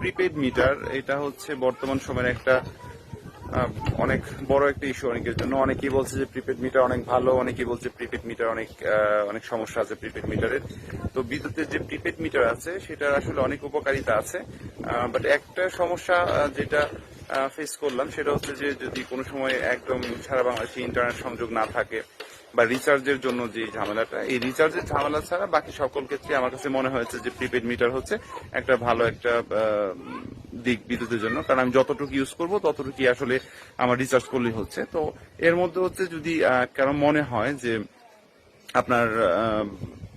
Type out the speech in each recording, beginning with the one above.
Prepaid metre এটা হচ্ছে বর্তমান সময়ের একটা অনেক বড় একটা ইস্যু অনেকের জন্য। অনেকেই বলছে যে প্রিপেড মিটার অনেক ভালো, অনেকেই বলছে প্রিপেড মিটার অনেক অনেক সমস্যা আছে প্রিপেড মিটারের তো বিদ্যুতের যে প্রিপেড মিটার আছে, সেটার আসলে অনেক উপকারিতা আছে। বাট একটা সমস্যা যেটা ফেস করলাম, সেটা হচ্ছে যে যদি কোনো সময় একদম সারা বাংলাদেশে ইন্টারনেট সংযোগ না থাকে বা রিচার্জের জন্য যে ঝামেলাটা, এই রিচার্জের ঝামেলা ছাড়া বাকি সকল ক্ষেত্রে আমার কাছে মনে হয়েছে যে প্রিপেড মিটার হচ্ছে একটা ভালো একটা দিক বিদ্যুতের জন্য। কারণ আমি যতটুকু ইউজ করব ততটুকু আসলে আমার রিচার্জ করলেই হচ্ছে। তো এর মধ্যে হচ্ছে যদি কারণ মনে হয় যে আপনার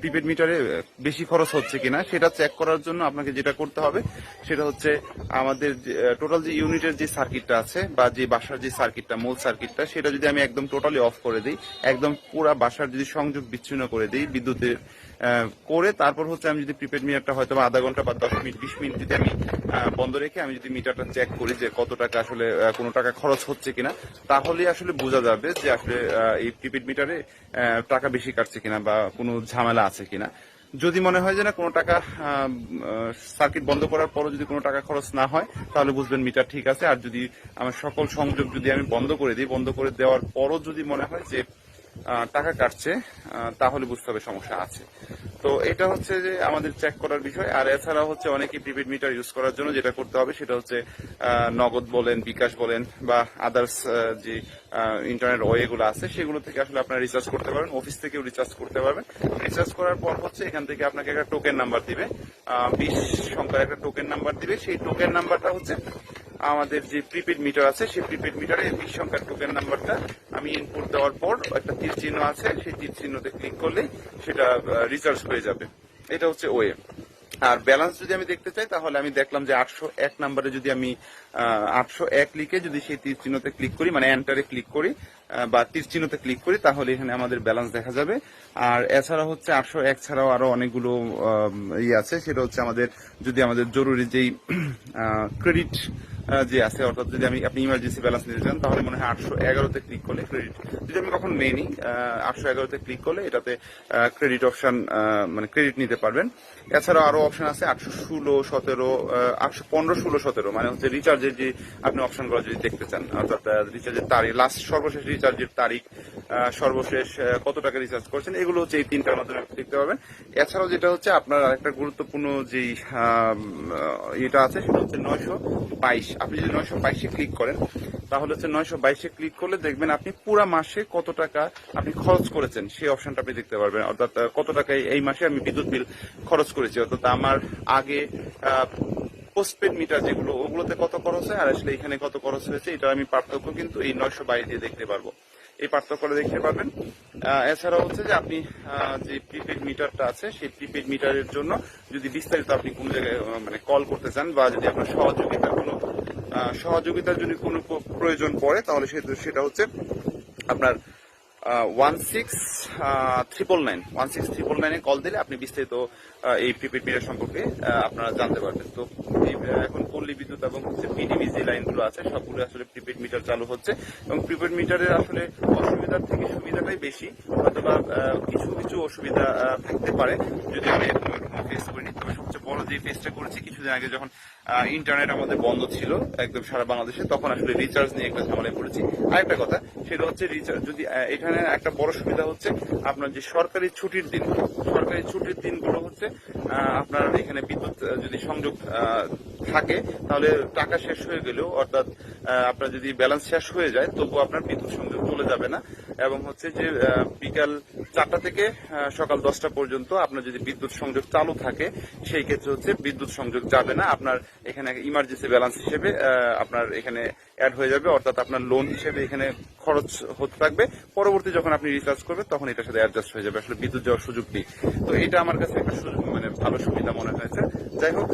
প্রিপেড মিটারে বেশি খরচ হচ্ছে কিনা সেটা চেক করার জন্য আপনাকে যেটা করতে হবে, সেটা হচ্ছে আমাদের টোটাল যে ইউনিটের যে সার্কিটটা আছে বা যে বাসার যে সার্কিটটা মূল সার্কিটটা সেটা যদি আমি একদম টোটালি অফ করে দিই, একদম পুরা বাসার যদি সংযোগ বিচ্ছিন্ন করে দিই, বিদ্যুতের করে তারপর হচ্ছে আমি যদি প্রিপেড মিটারটা হয়তো আধা ঘণ্টা বা দশ মিনিট, বিশ মিনিট যদি আমি বন্ধ রেখে আমি যদি মিটারটা চেক করি যে কত টাকা আসলে কোনো টাকা খরচ হচ্ছে কিনা, তাহলে আসলে বোঝা যাবে যে আসলে এই প্রিপেড মিটারে টাকা বেশি কাটছে কিনা বা কোনো ঝামেলা আছে কিনা। যদি মনে হয় যে না, কোনো টাকা সার্কিট বন্ধ করার পরও যদি কোনো টাকা খরচ না হয়, তাহলে বুঝবেন মিটার ঠিক আছে। আর যদি আমার সকল সংযোগ যদি আমি বন্ধ করে দিই, বন্ধ করে দেওয়ার পরও যদি মনে হয় যে টাকা কাটছে তাহলে বুঝতে হবে সমস্যা আছে। তো এটা হচ্ছে যে আমাদের চেক করার বিষয়, আর এছাড়া হচ্ছে অনেকে প্রিপেড মিটার ইউজ করার জন্য যেটা করতে হবে সেটা হচ্ছে নগদ বলেন, বিকাশ বলেন, বা আদার্স যে ইন্টারনেট ওয়েগুলো আছে, সেগুলো থেকে আসলে আপনারা রিচার্জ করতে পারবেন অফিস থেকেও রিচার্জ করতে পারবেন। রিচার্জ করার পর হচ্ছে এখান থেকে আপনাকে একটা টোকেন নাম্বার দিবে বিশ সংখ্যার একটা টোকেন নাম্বার দিবে। সেই টোকেন নাম্বারটা হচ্ছে আমাদের যে প্রিপেড মিটার আছে, সেই প্রিপেড মিটারে বিশ সংখ্যার টোকেন নাম্বারটা আমি ইনপুট দেওয়ার পর একটা তীর চিহ্ন আছে, সেই তীর চিহ্নতে ক্লিক করলে সেটা রিচার্জ হয়ে যাবে। এটা হচ্ছে ওয়ে আর ব্যালেন্স যদি আমি দেখতে চাই, তাহলে আমি দেখলাম যে আটশো এক নাম্বারে যদি আমি আটশো এক লিখে যদি সেই তীর চিহ্নতে ক্লিক করি মানে এন্টারে ক্লিক করি বা তীর চিহ্নতে ক্লিক করি তাহলে এখানে আমাদের ব্যালেন্স দেখা যাবে। আর এছাড়া হচ্ছে আটশো এক ছাড়াও আরও অনেকগুলো আম, ইয়ে আছে। সেটা হচ্ছে আমাদের যদি আমাদের জরুরি যেই ক্রেডিট যে আছে অর্থাৎ যদি আমি আপনি ইমার্জেন্সি ব্যালেন্স নিতে চান তাহলে মনে হয় আটশো এগারোতে ক্লিক করলে ক্রেডিট যদি আমি কখন নেইনি আটশো এগারোতে ক্লিক করলে এটাতে ক্রেডিট অপশন মানে ক্রেডিট নিতে পারবেন। এছাড়াও আরও অপশন আছে আটশো ষোলো সতেরো আটশো পনেরো ষোলো সতেরো মানে হচ্ছে রিচার্জের যে আপনি অপশনগুলো যদি দেখতে চান অর্থাৎ রিচার্জের তারিখ লাস্ট সর্বশেষ রিচার্জের তারিখ সর্বশেষ কত টাকা রিচার্জ করছেন, এগুলো হচ্ছে এই তিনটার মাধ্যমে দেখতে পাবেন এছাড়াও যেটা হচ্ছে আপনার আরেকটা গুরুত্বপূর্ণ যে এটা আছে, সেটা হচ্ছে নয়শো বাইশ। আপনি যদি নয়শো বাইশে ক্লিক করেন, তাহলে হচ্ছে নয়শো বাইশে ক্লিক করলে দেখবেন আপনি পুরা মাসে কত টাকা আপনি খরচ করেছেন, সেই অপশনটা আপনি দেখতে পারবেন। অর্থাৎ কত টাকা এই মাসে আমি বিদ্যুৎ বিল খরচ করেছি। অর্থাৎ আমার আগে পোস্টপেড মিটার যেগুলো, ওগুলোতে কত হয় আর আসলে এখানে কত খরচ হয়েছে এটা আমি পার্থক্য কিন্তু এই নয়শো বাইশ দিয়ে দেখতে পারব। এই পার্থক্যটা দেখতে পারবেন। এছাড়া হচ্ছে যে আপনি যে প্রিপেড মিটারটা আছে, সেই প্রিপেড মিটারের জন্য যদি বিস্তারিত আপনি কোন জায়গায় মানে কল করতে চান বা যদি আপনার সহযোগিতা কোনো সহযোগিতার যদি কোনো প্রয়োজন পড়ে, তাহলে সেটা হচ্ছে আপনার one six triple nine one six triple নাইনে কল দিলে আপনি বিস্তারিত এই প্রিপেড মিটার সম্পর্কে আপনারা জানতে পারবেন। তো এখন পল্লী বিদ্যুৎ এবং হচ্ছে পিডিবি যে লাইনগুলো আছে সবগুলো আসলে প্রিপেড মিটার চালু হচ্ছে। এবং প্রিপেড মিটারের আসলে অসুবিধার থেকে সুবিধাটাই বেশি। আহ, কিছু কিছু অসুবিধা থাকতে পারে। যদি আমি ফেস করিনি তবে সবচেয়ে বড় যে ফেসটা করেছি, কিছুদিন আগে যখন ইন্টারনেট আমাদের বন্ধ ছিল, একদম সারা বাংলাদেশে, তখন আসলে রিচার্জ নিয়ে একটা ঝামেলায় পড়েছি। আরেকটা কথা, সেটা হচ্ছে রিচার্জ যদি এখানে একটা বড় সুবিধা হচ্ছে, আপনার যে সরকারি ছুটির দিন, সরকারি ছুটির দিনগুলো হচ্ছে আপনার এখানে বিদ্যুৎ যদি সংযোগ থাকে, তাহলে টাকা শেষ হয়ে গেলেও, অর্থাৎ আপনার যদি ব্যালেন্স শেষ হয়ে যায়, তবুও আপনার বিদ্যুৎ সংযোগ চলে যাবে না। এবং হচ্ছে যে বিকাল চারটা থেকে সকাল দশটা পর্যন্ত আপনার যদি বিদ্যুৎ সংযোগ চালু থাকে, সেই ক্ষেত্রে হচ্ছে বিদ্যুৎ সংযোগ যাবে না। আপনার এখানে ইমার্জেন্সি ব্যালেন্স হিসেবে আপনার এখানে অ্যাড হয়ে যাবে, অর্থাৎ আপনার লোন হিসেবে এখানে খরচ হতে থাকবে। পরবর্তী যখন আপনি রিচার্জ করবেন, তখন এটার সাথে অ্যাডজাস্ট হয়ে যাবে। আসলে বিদ্যুৎ যাওয়ার সুযোগ নেই। তো এটা আমার কাছে একটা সুযোগ ভালো সুবিধা মনে হয়েছে যাই হোক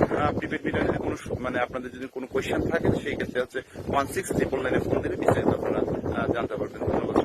মিটার যদি কোনো মানে আপনাদের যদি কোনো কোয়েশ্চেন থাকে, সেই ক্ষেত্রে হচ্ছে ওয়ান সিক্স ট্রিপল নাইনে ফোন দিলে বিস্তারিত আপনারা জানতে পারবেন ধন্যবাদ।